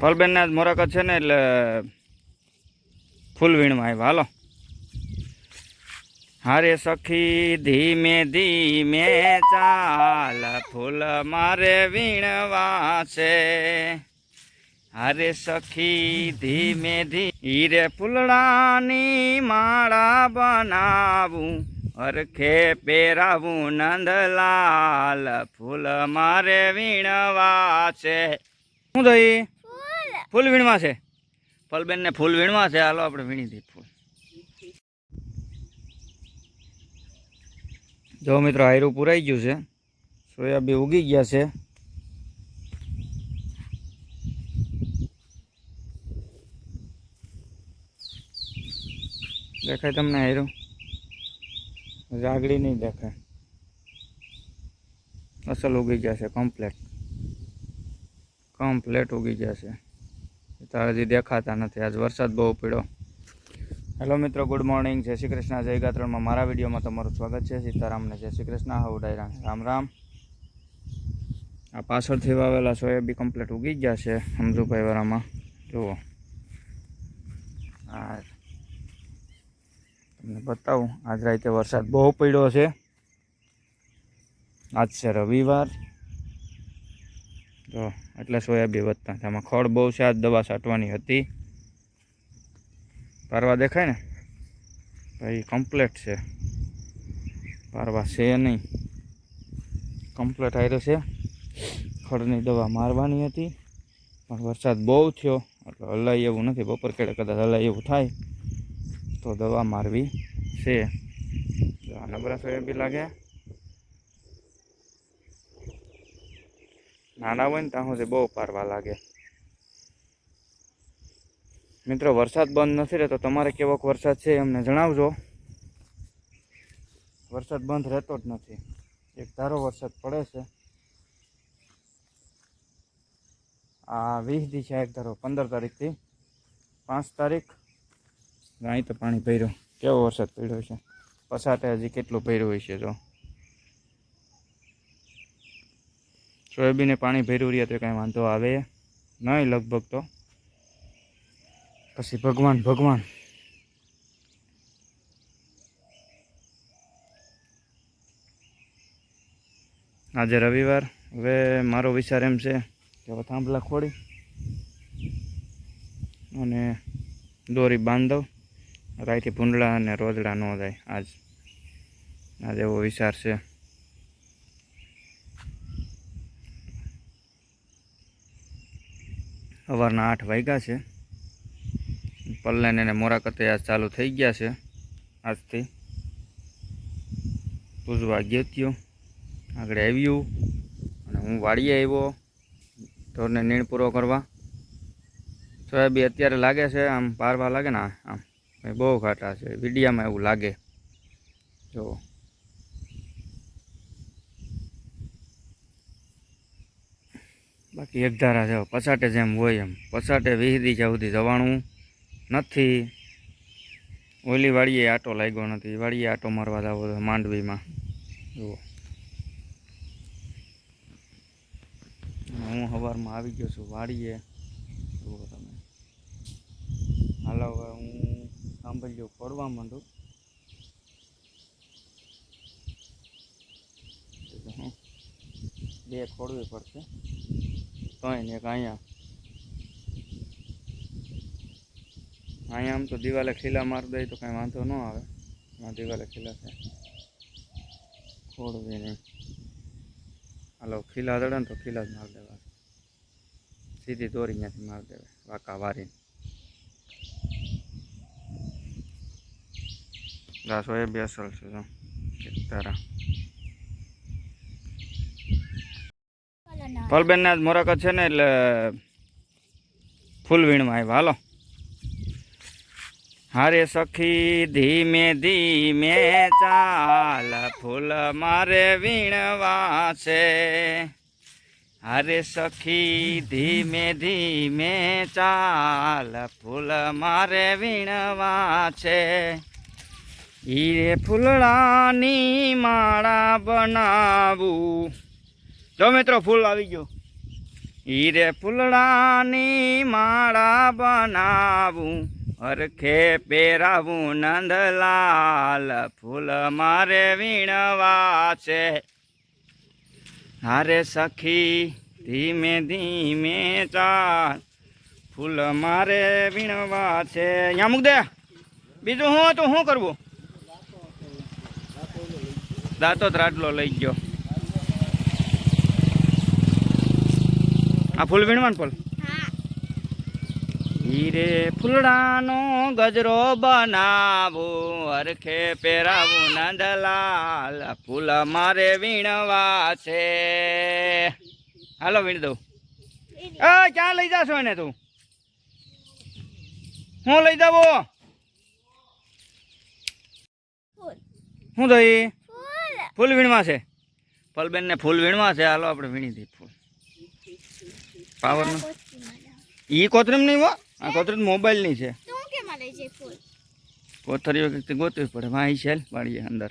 ફલબેનના જ મોરાકત છે ને એટલે ફૂલ વીણમાં આવ્યા. હાલો. હારે સખી ધીમે ધીમે ચાલ, ફૂલ મારે વીણવા છે. હારે સખી ધીમે ધીરે ફૂલડાની માળા બનાવું અરખે પહેરાવું નંદલાલ, ફૂલ મારે વીણવા છે. શું થઈ ફૂલ વીણવા છે. ફલબેનને ફૂલ વીણવા છે. હાલો, આપણે વીણી દઈએ ફૂલ. જો મિત્રો હાયરું પુરાઈ ગયું છે. સોયાબી ઉગી ગયા છે. દેખાય તમને હાયરું રાગડી નહીં દેખાય. અસલ ઉગી ગયા છે કમ્પ્લેટ કમ્પ્લેટ ઉગી ગયા છે. હજી દેખાતા નથી. આજ વરસાદ બહુ પડ્યો. હેલો મિત્રો ગુડ મોર્નિંગ જય શ્રી કૃષ્ણ. જય ગાત્રણમાં મારા વિડીયોમાં તમારું સ્વાગત છે. સીતારામને જય શ્રી કૃષ્ણ. હવ ડાયરા. રામ રામ. આ પાછળથી વાવેલા સોયાબી કમ્પ્લીટ ઉગી ગયા છે સમજુભાઈ વાળામાં જુઓ. આ તમને બતાવું. આજ રાતે વરસાદ બહુ પડ્યો છે. આજ છે રવિવાર. તો એટલે સોયાબી વધતા. આમાં ખડ બહુ છે આ દવા છાંટવાની હતી. પારવા દેખાય ને? ભાઈ કમ્પ્લેટ છે. પારવા છે નહીં. કમ્પ્લેટ આવ્યો છે. ખડની દવા મારવાની હતી. પણ વરસાદ બહુ થયો. એટલે હલાય એવું નથી. બપોર કેળે કદાચ હલાય એવું થાય, તો દવા મારવી છે. નબરા સોયાબી લાગે નાના હોય ને ત્યાં સુધી બહુ પારવા લાગે. મિત્રો, વરસાદ બંધ નથી રહેતો. તમારે કેવોક વરસાદ છે એમને જણાવજો. વરસાદ બંધ રહેતો જ નથી. એક ધારો વરસાદ પડે છે. આ વીસ દી છે એક ધારો, પંદર તારીખથી. પાંચ તારીખ. અહીં તો પાણી ભર્યું. કેવો વરસાદ પડ્યો છે? પસાટે હજી કેટલું ભર્યું હોય છે જો? સોયાબીને પાણી ભર્યું રહીએ તો કાંઈ વાંધો આવે નહીં લગભગ તો. પછી ભગવાન ભગવાન. આજે રવિવાર. હવે મારો વિચાર એમ છે કે હવે થાંભલા ખોડી અને દોરી બાંધો. રાઈથી ભૂંડળા અને રોજડા ન જાય આજ. આજે એવો વિચાર છે. સવારના આઠ વાગ્યા છે. પલ્લેન એને મોરાકતે આજ ચાલુ થઈ ગયા છે આજથી. પૂજવા ગયો આગળ આવ્યું અને હું વાડીએ આવ્યો. ઢોરને નીણ પૂરો કરવા. સોયાબી અત્યારે લાગે છે, આમ પારવા લાગે ને આમ. બહુ ઘાટા છે, વિડીયામાં એવું લાગે. જો. બાકી એક ધારા છે, પછાટે જેમ હોય એમ. પછાટે વિહિદી સુધી જવાનું નથી, ઓલી વાડીએ આટો લાગ્યો નથી. વાડીએ આટો મારવા જાવ માંડવીમાં. જુઓ. હું સવારમાં આવી ગયો છું વાડીએ જુઓ તમે. હાલો, હવે હું સાંભળ્યો પડવા માંડું. બે ખોડવી પડશે. તોય ને એક અહીંયા. અહીંયા આમ તો દિવાલે ખીલા મારી દે તો કાંઈ વાંધો ન આવે. આ દિવાલે ખીલા છે. ખોડવી નહીં હાલો, ખીલા દડે ને તો ખીલા જ મારી દેવા સીધી દોરી ત્યાંથી મારી દેવાય. વાંકા વારીને. ઘાસો એ છે જો. એક તારા. ફલબેનના જ મોરાકત છે ને એટલે ફૂલ વીણમાં આવ્યા. હાલો. હારે સખી ધીમે ધીમે ચાલ, ફૂલ મારે વીણવા છે. હારે સખી ધીમે ધીમે ચાલ, ફૂલ મારે વીણવા છે. હીરે ફૂલડાની માળા બનાવું. જો મિત્રો, ફૂલ આવી ગયું. હીરે ફૂલડાની માળા બનાવું, હરખે પહેરાવું, નંદલાલ ફૂલ મારે વીણવા છે હારે સખી ધીમે ધીમે ચાલ, ફૂલ મારે વીણવા છે અહીંયા મૂક દે. બીજું હું તો શું કરવું? દાંતો ત્રાટલો લઈ ગયો. આ ફૂલ વીણવાનું ફૂલ? હીરે ફૂલડાનો ગજરો બનાવું હરખે પહેરાવું નંદલાલ ફૂલ મારે વીણવા છે. હાલો વીણ દઉં. એ ક્યાં લઈ જાશો એને તું? હું લઈ જાવો શું થઈ ફૂલ. ફૂલ વીણવા છે. પલબેન ને ફૂલ વીણવા છે. હાલો આપણે વીણી દઈએ ફૂલ. પાવર એ ઈ કોતરીમ નહીં હો? આ કોથરી મોબાઈલની છે. કોથરી કંઈક ગોતવી પડે. વાંહી છે પાડીએ અંદર.